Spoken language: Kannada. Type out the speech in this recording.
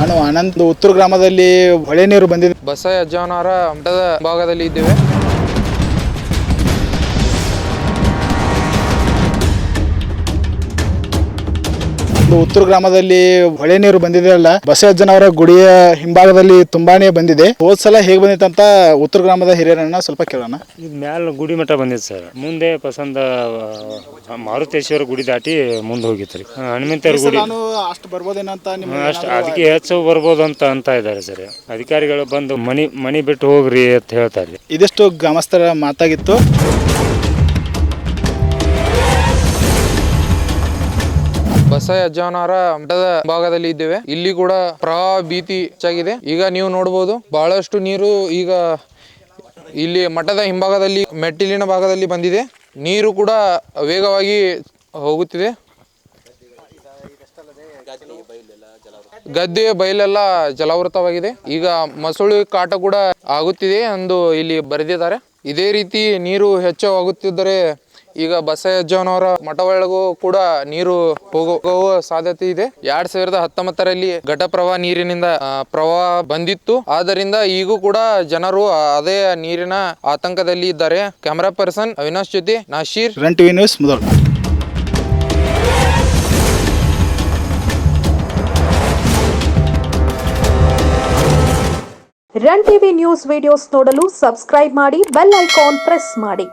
ನಾನು ಆನಂದ್ ಉತ್ತರ ಗ್ರಾಮದಲ್ಲಿ ಹೊಳೆ ನೀರು ಬಂದಿದೆ. ಬಸಾಯ ಅಜ್ಜವನವರ ಮಠದ ಭಾಗದಲ್ಲಿ ಇದ್ದೇವೆ. ಉತ್ತರ ಗ್ರಾಮದಲ್ಲಿ ಹೊಳೆ ನೀರು ಬಂದಿದೆ ಅಲ್ಲ ಬಸವಜ್ಜನವರ ಗುಡಿಯ ಹಿಂಭಾಗದಲ್ಲಿ ತುಂಬಾನೇ ಬಂದಿದೆ. ಹೋದ್ ಸಲ ಹೇಗೆ ಬಂದಿತ್ತು ಅಂತ ಉತ್ತರ ಗ್ರಾಮದ ಹಿರಿಯರನ್ನ ಸ್ವಲ್ಪ ಕೇಳೋಣ. ಇದು ಮ್ಯಾಲ ಗುಡಿ ಮಠ ಬಂದಿತ್ತು ಸರ್. ಮುಂದೆ ಪಸಂದ ಮಾರುತೇಶ್ವರ ಗುಡಿ ದಾಟಿ ಮುಂದೆ ಹೋಗಿತ್ತು ರೀ ಹನುಮಂತರ ಗುಡಿ. ಅಷ್ಟು ಬರ್ಬೋದೇನಂತ ಅಷ್ಟು ಅದಕ್ಕೆ ಹೆಚ್ಚು ಬರ್ಬೋದು ಅಂತ ಅಂತ ಇದ್ದಾರೆ ಸರ್. ಅಧಿಕಾರಿಗಳು ಬಂದು ಮನಿ ಮನಿ ಬಿಟ್ಟು ಹೋಗ್ರಿ ಅಂತ ಹೇಳ್ತಾರೆ. ಇದಿಷ್ಟು ಗ್ರಾಮಸ್ಥರ ಮಾತಾಗಿತ್ತು. ಬಸವ ಅಜ್ಜವನವರ ಮಠದ ಭಾಗದಲ್ಲಿ ಇದ್ದೇವೆ. ಇಲ್ಲಿ ಕೂಡ ಪ್ರವಾಹ ಭೀತಿ ಹೆಚ್ಚಾಗಿದೆ. ಈಗ ನೀವು ನೋಡಬಹುದು ಬಹಳಷ್ಟು ನೀರು ಈಗ ಇಲ್ಲಿ ಮಠದ ಹಿಂಭಾಗದಲ್ಲಿ, ಮೆಟ್ಟಿಲಿನ ಭಾಗದಲ್ಲಿ ಬಂದಿದೆ. ನೀರು ಕೂಡ ವೇಗವಾಗಿ ಹೋಗುತ್ತಿದೆ. ಗದ್ದೆ, ಬಯಲೆಲ್ಲ ಜಲಾವೃತವಾಗಿದೆ. ಈಗ ಮಸೂಳಿ ಕಾಟ ಕೂಡ ಆಗುತ್ತಿದೆ ಎಂದು ಇಲ್ಲಿ ಬರೆದಿದ್ದಾರೆ. ಇದೇ ರೀತಿ ನೀರು ಹೆಚ್ಚಾಗುತ್ತಿದ್ದರೆ ಈಗ ಬಸವಜ್ಜನವರ ಮಠ ಒಳಗೂ ಕೂಡ ನೀರು ಹೋಗುವ ಸಾಧ್ಯತೆ ಇದೆ. ಎರಡ್ ಸಾವಿರದ ಹತ್ತೊಂಬತ್ತರಲ್ಲಿ ಘಟಪ್ರವಾಹ ನೀರಿನಿಂದ ಪ್ರವಾಹ ಬಂದಿತ್ತು. ಆದ್ದರಿಂದ ಈಗೂ ಕೂಡ ಜನರು ಅದೇ ನೀರಿನ ಆತಂಕದಲ್ಲಿ ಇದ್ದಾರೆ. ಕ್ಯಾಮರಾ ಪರ್ಸನ್ ಅವಿನಾಶ್ ಜೊತೆ ನಾಶೀರ್. ರನ್ ಟಿವಿ ನ್ಯೂಸ್ ಮೊದಲು ರನ್ ಟಿವಿ ನ್ಯೂಸ್ ವಿಡಿಯೋಸ್ ನೋಡಲು ಸಬ್ಸ್ಕ್ರೈಬ್ ಮಾಡಿ ಬೆಲ್ ಐಕಾನ್ ಪ್ರೆಸ್ ಮಾಡಿ.